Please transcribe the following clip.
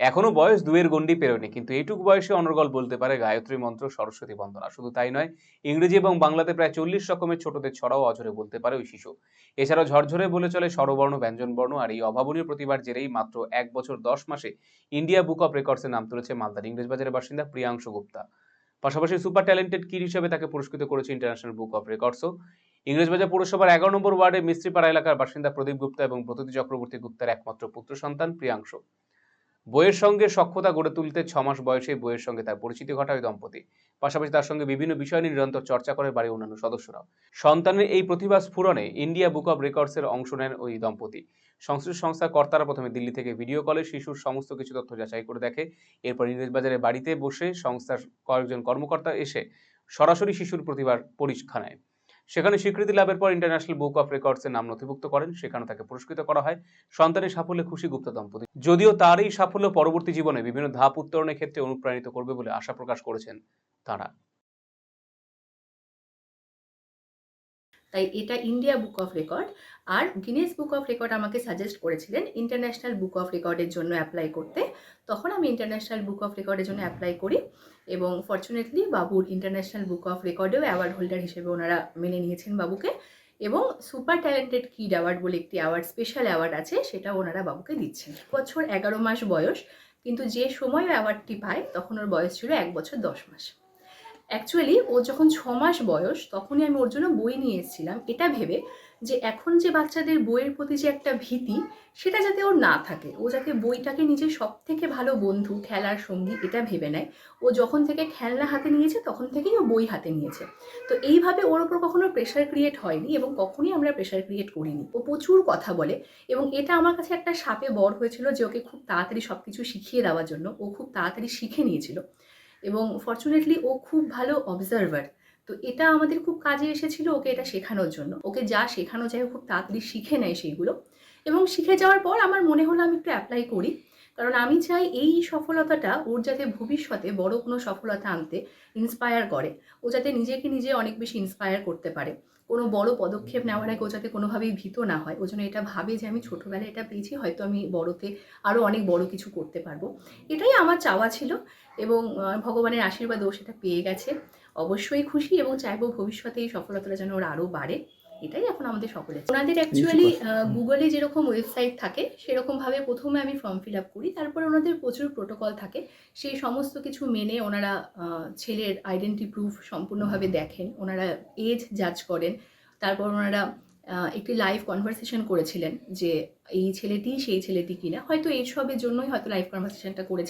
এখনও বয়স দুয়ের গণ্ডি পেরোয়নি, কিন্তু এইটুকু বয়সে অনর্গল বলতে পারে গায়ত্রী মন্ত্র সরস্বতী বন্দনা। শুধু তাই নয়, ইংরেজি এবং বাংলাতে প্রায় চল্লিশ রকমের ছোটদের ছড়াও অঝরে বলতে পারে ওই শিশু। এছাড়াও ঝরঝরে বলে চলে স্বরবর্ণ, ব্যঞ্জনবর্ণ, আর এই অভাবনীয় প্রতিবার জেরেই মাত্র এক বছর দশ মাসে ইন্ডিয়া বুক অফ রেকর্ডসের নাম তুলেছে মালদার ইংরেজবাজারের বাসিন্দা প্রিয়াংশু গুপ্তা। পাশাপাশি সুপার ট্যালেন্টেড কিড হিসেবে তাকে পুরস্কৃত করেছে ইন্টারন্যাশনাল বুক অফ রেকর্ডসও। ইংরেজবাজার পৌরসভার এগারো নম্বর ওয়ার্ডে মিস্ত্রিপাড়া এলাকার বাসিন্দা প্রদীপ গুপ্তা এবং প্রতীতি চক্রবর্তী গুপ্তার একমাত্র পুত্র সন্তান প্রিয়াংশু। বইয়ের সঙ্গে সখ্যতা গড়ে তুলতে ছ মাস বয়সে বইয়ের সঙ্গে তার পরিচিতি ঘটায় দম্পতি। পাশাপাশি তার সঙ্গে বিভিন্ন বিষয় নিয়ে নিরন্তর চর্চা করে বাড়ির অন্যান্য সদস্যরাও। সন্তানের এই প্রতিভা স্ফুরণে ইন্ডিয়া বুক অব রেকর্ডসের অংশ নেন ওই দম্পতি। সংশ্লিষ্ট সংস্থার কর্তারা প্রথমে দিল্লি থেকে ভিডিও কলে শিশুর সমস্ত কিছু তথ্য যাচাই করে দেখে, এরপর ইংরেজবাজারে বাড়িতে বসে সংস্থার কয়েকজন কর্মকর্তা এসে সরাসরি শিশুর প্রতিভার পরীক্ষা নেয়। সেখানে স্বীকৃতি লাভের পর ইন্টারন্যাশনাল বুক অফ রেকর্ডসের নাম নথিভুক্ত করেন। সেখানে তাকে পুরস্কৃত করা হয়। সন্তানের সাফল্যে খুশি গুপ্তা দম্পতি। যদিও তার এই সাফল্য পরবর্তী জীবনে বিভিন্ন ধাপ উত্তরণের ক্ষেত্রে অনুপ্রাণিত করবে বলে আশা প্রকাশ করেছেন তারা। তাই এটা ইন্ডিয়া বুক অফ রেকর্ড আর গিনেস বুক অফ রেকর্ড আমাকে সাজেস্ট করেছিলেন ইন্টারন্যাশনাল বুক অফ রেকর্ডের জন্য অ্যাপ্লাই করতে। তখন আমি ইন্টারন্যাশনাল বুক অফ রেকর্ডের জন্য অ্যাপ্লাই করি এবং ফর্চুনেটলি বাবুর ইন্টারন্যাশনাল বুক অফ রেকর্ডেও অ্যাওয়ার্ড হোল্ডার হিসেবে ওনারা মেনে নিয়েছেন বাবুকে এবং সুপার ট্যালেন্টেড কিড অ্যাওয়ার্ড বলে একটি অ্যাওয়ার্ড স্পেশাল অ্যাওয়ার্ড আছে সেটা ওনারা বাবুকে দিচ্ছেন। বছর এগারো মাস বয়স, কিন্তু যে সময় অ্যাওয়ার্ডটি পায় তখন ওর বয়স ছিল এক বছর দশ মাস। অ্যাকচুয়ালি ও যখন ছ মাস বয়স, তখনই আমি ওর জন্য বই নিয়ে এসেছিলাম এটা ভেবে যে এখন যে বাচ্চাদের বইয়ের প্রতি যে একটা ভীতি, সেটা যাতে ওর না থাকে। ও যাতে বইটাকে নিজের সব থেকে ভালো বন্ধু, খেলার সঙ্গী, এটা ভেবে নেয়। ও যখন থেকে খেলনা হাতে নিয়েছে, তখন থেকেই ও বই হাতে নিয়েছে। তো এইভাবে ওর ওপর কখনো প্রেশার ক্রিয়েট হয়নি এবং কখনোই আমরা প্রেশার ক্রিয়েট করিনি। ও প্রচুর কথা বলে এবং এটা আমার কাছে একটা সাপে বর হয়েছিল যে ওকে খুব তাড়াতাড়ি সব কিছু শিখিয়ে দেওয়ার জন্য। ও খুব তাড়াতাড়ি শিখে নিয়েছিল। এবং ফর্চুনেটলি ও খুব ভালো অবজারভার তো এটা আমাদের খুব কাজে এসেছিল ওকে এটা শেখানোর জন্য। ওকে যা শেখানো যায় খুব তাড়াতাড়ি শিখে নেয় সেইগুলো। এবং শিখে যাওয়ার পর আমার মনে হলো আমি একটু অ্যাপ্লাই করি। কারণ আমি চাই এই সফলতাটা ওর যাতে ভবিষ্যতে বড় কোনো সফলতা আনতে ইন্সপায়ার করে। ও যাতে নিজেকে নিজে অনেক বেশি ইন্সপায়ার করতে পারে। কোনো বড় পদক্ষেপ নেওয়ার আগে ও যাতে কোনোভাবেই ভীত না হয়। ও জন্য এটা ভাবে যে আমি ছোটোবেলায় এটা পেয়েছি, হয়তো আমি বড়তে আরও অনেক বড় কিছু করতে পারব। এটাই আমার চাওয়া ছিল এবং ভগবানের আশীর্বাদ ও সেটা পেয়ে গেছে। অবশ্যই খুশি এবং চাইব ভবিষ্যতে এই সফলতাটা যেন ওর আরও বাড়ে। এটাই এখন আমাদের সকলের। ওনাদের অ্যাকচুয়ালি গুগলে যেরকম ওয়েবসাইট থাকে সেরকমভাবে প্রথমে আমি ফর্ম ফিল আপ করি। তারপরে ওনাদের প্রচুর প্রোটোকল থাকে। সেই সমস্ত কিছু মেনে ওনারা ছেলের আইডেন্টি প্রুফ সম্পূর্ণভাবে দেখেন। ওনারা এজ জাজ করেন। তারপর ওনারা একটি লাইভ কনভারসেশন করেছিলেন যে এই ছেলেটি সেই ছেলেটি কিনা। হয়তো এইসবের জন্যই হয়তো লাইভ কনভারসেশনটা করেছে।